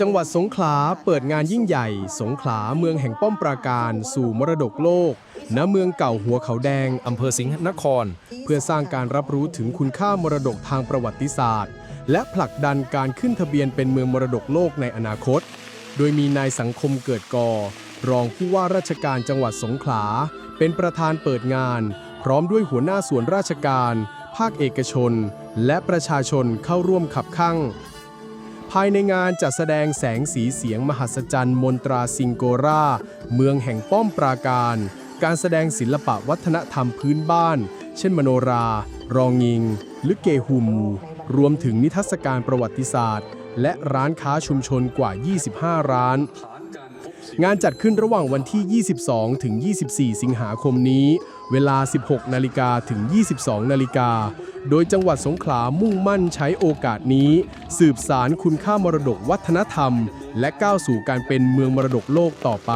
จังหวัดสงขลาเปิดงานยิ่งใหญ่ สงขลาเมืองแห่งป้อมปราการสู่มรดกโลก ณเมืองเก่าหัวเขาแดงอำเภอสิงห์นคร เพื่อสร้างการรับรู้ถึงคุณค่ามรดกทางประวัติศาสตร์ และผลักดันการขึ้นทะเบียนเป็นเมืองมรดกโลกในอนาคต โดยมีนายสังคมเกิดกอ รองผู้ว่าราชการจังหวัดสงขลา เป็นประธานเปิดงาน พร้อมด้วยหัวหน้าส่วนราชการ ภาคเอกชน และประชาชนเข้าร่วมขับข้างายในงานจัดแสดงแสงสีเสียงมหัศจรรย์มนตราซิงโกราเมืองแห่งป้อมปราการ การแสดงศิลปะวัฒนธรรมพื้นบ้าน เช่นมโนรา รองยิงลึกเกหุมรวมถึงนิทรรศการประวัติศาสตร์ และร้านค้าชุมชนกว่า 25 ร้าน งานจัดขึ้นระหว่างวันที่ 22 ถึง 24 สิงหาคมนี้ เวลา 16 นาฬิกาถึง 22 นาฬิกา โดยจังหวัดสงขลามุ่งมั่นใช้โอกาสนี้ สืบสารคุณค่ามรดกวัฒนธรรม และก้าวสู่การเป็นเมืองมรดกโลกต่อไป